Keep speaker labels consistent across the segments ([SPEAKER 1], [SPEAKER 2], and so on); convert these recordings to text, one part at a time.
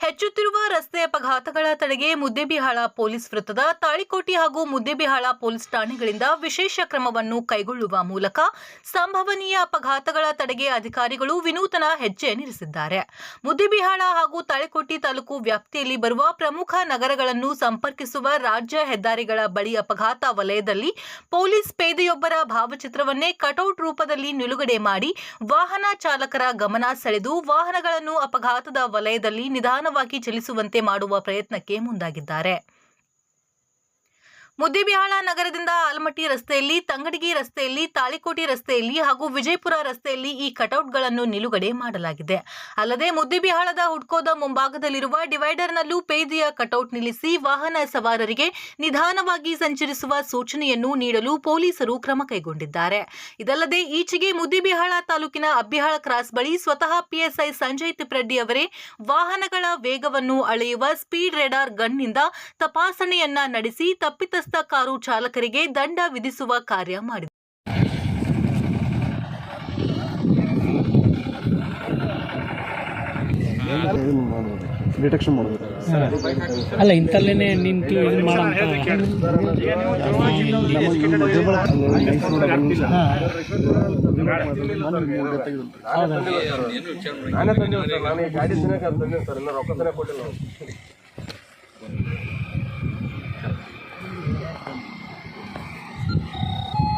[SPEAKER 1] ಹೆಚ್ಚುತ್ತಿರುವ ರಸ್ತೆ ಅಪಘಾತಗಳ ತಡೆಗೆ ಮುದ್ದೆಬಿಹಾಳ ಪೊಲೀಸ್ ವೃತ್ತದ ತಾಳಿಕೋಟಿ ಹಾಗೂ ಮುದ್ದೆಬಿಹಾಳ ಪೊಲೀಸ್ ಠಾಣೆಗಳಿಂದ ವಿಶೇಷ ಕ್ರಮವನ್ನು ಕೈಗೊಳ್ಳುವ ಮೂಲಕ ಸಂಭವನೀಯ ಅಪಘಾತಗಳ ತಡೆಗೆ ಅಧಿಕಾರಿಗಳು ವಿನೂತನ ಹೆಜ್ಜೆ ನಿರಿಸಿದ್ದಾರೆ. ಮುದ್ದೆಬಿಹಾಳ ಹಾಗೂ ತಾಳಿಕೋಟಿ ತಾಲೂಕು ವ್ಯಾಪ್ತಿಯಲ್ಲಿ ಬರುವ ಪ್ರಮುಖ ನಗರಗಳನ್ನು ಸಂಪರ್ಕಿಸುವ ರಾಜ್ಯ ಹೆದ್ದಾರಿಗಳ ಬಳಿ ಅಪಘಾತ ವಲಯದಲ್ಲಿ ಪೊಲೀಸ್ ಪೇದೆಯೊಬ್ಬರ ಭಾವಚಿತ್ರವನ್ನೇ ಕಟೌಟ್ ರೂಪದಲ್ಲಿ ನಿಲುಗಡೆ ಮಾಡಿ ವಾಹನ ಚಾಲಕರ ಗಮನ ಸೆಳೆದು ವಾಹನಗಳನ್ನು ಅಪಘಾತದ ವಲಯದಲ್ಲಿ ನಿಧಾನವಾಗಿ ಚಲಿಸುವಂತೆ ಮಾಡುವ ಪ್ರಯತ್ನಕ್ಕೆ ಮುಂದಾಗಿದ್ದಾರೆ. ಮುದ್ದೇಬಿಹಾಳ ನಗರದಿಂದ ಆಲಮಟ್ಟಿ ರಸ್ತೆಯಲ್ಲಿ, ತಂಗಡಗಿ ರಸ್ತೆಯಲ್ಲಿ, ತಾಳಿಕೋಟಿ ರಸ್ತೆಯಲ್ಲಿ ಹಾಗೂ ವಿಜಯಪುರ ರಸ್ತೆಯಲ್ಲಿ ಈ ಕಟೌಟ್ಗಳನ್ನು ನಿಲುಗಡೆ ಮಾಡಲಾಗಿದೆ. ಅಲ್ಲದೆ ಮುದ್ದೇಬಿಹಾಳದ ಹುಡ್ಕೋದ ಮುಂಭಾಗದಲ್ಲಿರುವ ಡಿವೈಡರ್ನಲ್ಲೂ ಪೇದೆಯ ಕಟೌಟ್ ನಿಲ್ಲಿಸಿ ವಾಹನ ಸವಾರರಿಗೆ ನಿಧಾನವಾಗಿ ಸಂಚರಿಸುವ ಸೂಚನೆಯನ್ನು ನೀಡಲು ಪೊಲೀಸರು ಕ್ರಮ ಕೈಗೊಂಡಿದ್ದಾರೆ. ಇದಲ್ಲದೆ ಈಚೆಗೆ ಮುದ್ದೇಬಿಹಾಳ ತಾಲೂಕಿನ ಅಬ್ಬಿಹಾಳ ಕ್ರಾಸ್ ಬಳಿ ಸ್ವತಃ ಪಿಎಸ್ಐ ಸಂಜಯ್ ತಿಪ್ರೆಡ್ಡಿ ಅವರೇ ವಾಹನಗಳ ವೇಗವನ್ನು ಅಳೆಯುವ ಸ್ಪೀಡ್ ರೆಡಾರ್ ಗನ್ನಿಂದ ತಪಾಸಣೆಯನ್ನ ನಡೆಸಿ ತಪ್ಪಿತಸ್ಥ ಕಾರು ಚಾಲಕರಿಗೆ ದಂಡ ವಿಧಿಸುವ ಕಾರ್ಯ ಮಾಡಿದೆ.
[SPEAKER 2] ಡಿಟೆಕ್ಷನ್
[SPEAKER 3] ಅಲ್ಲ ಇಂಥಲ್ಲೇನೆ ನಿಂತು ಇದು ಮಾಡಂತ?
[SPEAKER 2] ನಾನೇ ಗಾಡಿ ಕೊಟ್ಟಿಲ್ಲ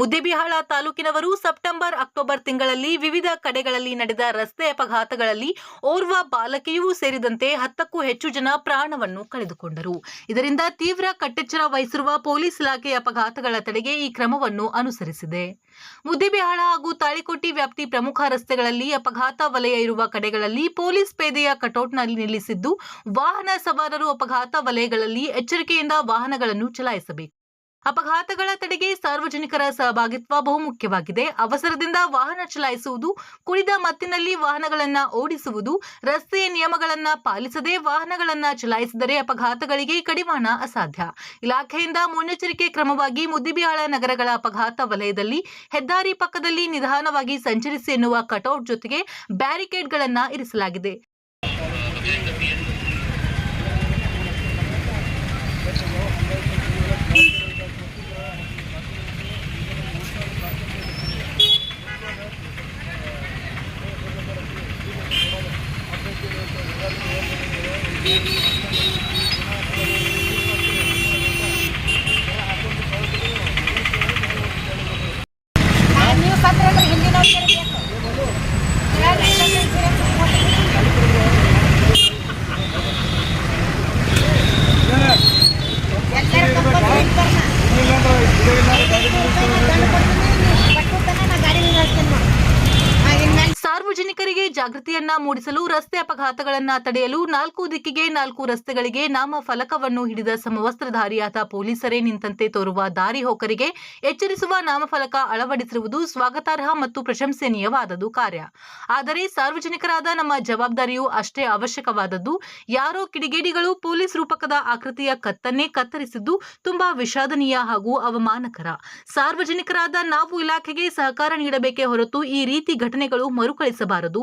[SPEAKER 1] ಮುದ್ದೇಬಿಹಾಳ ತಾಲೂಕಿನವರು ಸೆಪ್ಟೆಂಬರ್, ಅಕ್ಟೋಬರ್ ತಿಂಗಳಲ್ಲಿ ವಿವಿಧ ಕಡೆಗಳಲ್ಲಿ ನಡೆದ ರಸ್ತೆ ಅಪಘಾತಗಳಲ್ಲಿ ಓರ್ವ ಬಾಲಕಿಯೂ ಸೇರಿದಂತೆ ಹತ್ತಕ್ಕೂ ಹೆಚ್ಚು ಜನ ಪ್ರಾಣವನ್ನು ಕಳೆದುಕೊಂಡರು. ಇದರಿಂದ ತೀವ್ರ ಕಟ್ಟೆಚ್ಚರ ವಹಿಸಿರುವ ಪೊಲೀಸ್ ಇಲಾಖೆ ಅಪಘಾತಗಳ ತಡೆಗೆ ಈ ಕ್ರಮವನ್ನು ಅನುಸರಿಸಿದೆ. ಮುದ್ದೇಬಿಹಾಳ ಹಾಗೂ ತಾಳಿಕೋಟಿ ವ್ಯಾಪ್ತಿ ಪ್ರಮುಖ ರಸ್ತೆಗಳಲ್ಲಿ ಅಪಘಾತ ವಲಯ ಇರುವ ಕಡೆಗಳಲ್ಲಿ ಪೊಲೀಸ್ ಪೇದೆಯ ಕಟೌಟ್ನಲ್ಲಿ ನಿಲ್ಲಿಸಿದ್ದು, ವಾಹನ ಸವಾರರು ಅಪಘಾತ ವಲಯಗಳಲ್ಲಿ ಎಚ್ಚರಿಕೆಯಿಂದ ವಾಹನಗಳನ್ನು ಚಲಾಯಿಸಬೇಕು. ಅಪಘಾತಗಳ ತಡೆಗೆ ಸಾರ್ವಜನಿಕರ ಸಹಭಾಗಿತ್ವ ಬಹುಮುಖ್ಯವಾಗಿದೆ. ಅವಸರದಿಂದ ವಾಹನ ಚಲಾಯಿಸುವುದು, ಕುಡಿದ ಮತ್ತಿನಲ್ಲಿ ವಾಹನಗಳನ್ನ ಓಡಿಸುವುದು, ರಸ್ತೆಯ ನಿಯಮಗಳನ್ನ ಪಾಲಿಸದೆ ವಾಹನಗಳನ್ನ ಚಲಾಯಿಸಿದರೆ ಅಪಘಾತಗಳಿಗೆ ಕಡಿವಾಣ ಅಸಾಧ್ಯ. ಇಲಾಖೆಯಿಂದ ಮುನ್ನೆಚ್ಚರಿಕೆ ಕ್ರಮವಾಗಿ ಮುದ್ದಿಬಿಹಾಳ ನಗರಗಳ ಅಪಘಾತ ವಲಯದಲ್ಲಿ ಹೆದ್ದಾರಿ ಪಕ್ಕದಲ್ಲಿ ನಿಧಾನವಾಗಿ ಸಂಚರಿಸಿ ಎನ್ನುವ ಕಟೌಟ್ ಜೊತೆಗೆ ಬ್ಯಾರಿಕೇಡ್ಗಳನ್ನ ಇರಿಸಲಾಗಿದೆ.
[SPEAKER 4] ನೀವು ಸತ್ತಂದ್ರೆ ಹಿಂದಿನ
[SPEAKER 1] ಸಾರ್ವಜನಿಕರಿಗೆ ಜಾಗೃತಿಯನ್ನ ಮೂಡಿಸಲು ರಸ್ತೆ ಅಪಘಾತಗಳನ್ನ ತಡೆಯಲು ನಾಲ್ಕು ದಿಕ್ಕಿಗೆ ನಾಲ್ಕು ರಸ್ತೆಗಳಿಗೆ ನಾಮ ಫಲಕವನ್ನು ಹಿಡಿದ ಸಮವಸ್ತ್ರಧಾರಿಯಾದ ಪೊಲೀಸರೇ ನಿಂತಂತೆ ತೋರುವ ದಾರಿ ಹೋಕರಿಗೆ ಎಚ್ಚರಿಸುವ ನಾಮಫಲಕ ಅಳವಡಿಸಿರುವುದು ಸ್ವಾಗತಾರ್ಹ ಮತ್ತು ಪ್ರಶಂಸನೀಯವಾದದ್ದು ಕಾರ್ಯ. ಆದರೆ ಸಾರ್ವಜನಿಕರಾದ ನಮ್ಮ ಜವಾಬ್ದಾರಿಯು ಅಷ್ಟೇ ಅವಶ್ಯಕವಾದದ್ದು. ಯಾರೋ ಕಿಡಿಗೇಡಿಗಳು ಪೊಲೀಸ್ ರೂಪಕದ ಆಕೃತಿಯ ಕತ್ತನ್ನೇ ಕತ್ತರಿಸಿದ್ದು ತುಂಬಾ ವಿಷಾದನೀಯ ಹಾಗೂ ಅವಮಾನಕರ. ಸಾರ್ವಜನಿಕರಾದ ನಾವು ಇಲಾಖೆಗೆ ಸಹಕಾರ ನೀಡಬೇಕೇ ಹೊರತು ಈ ರೀತಿ ಘಟನೆಗಳು ಮರುಕಳಿಸಬಾರದು.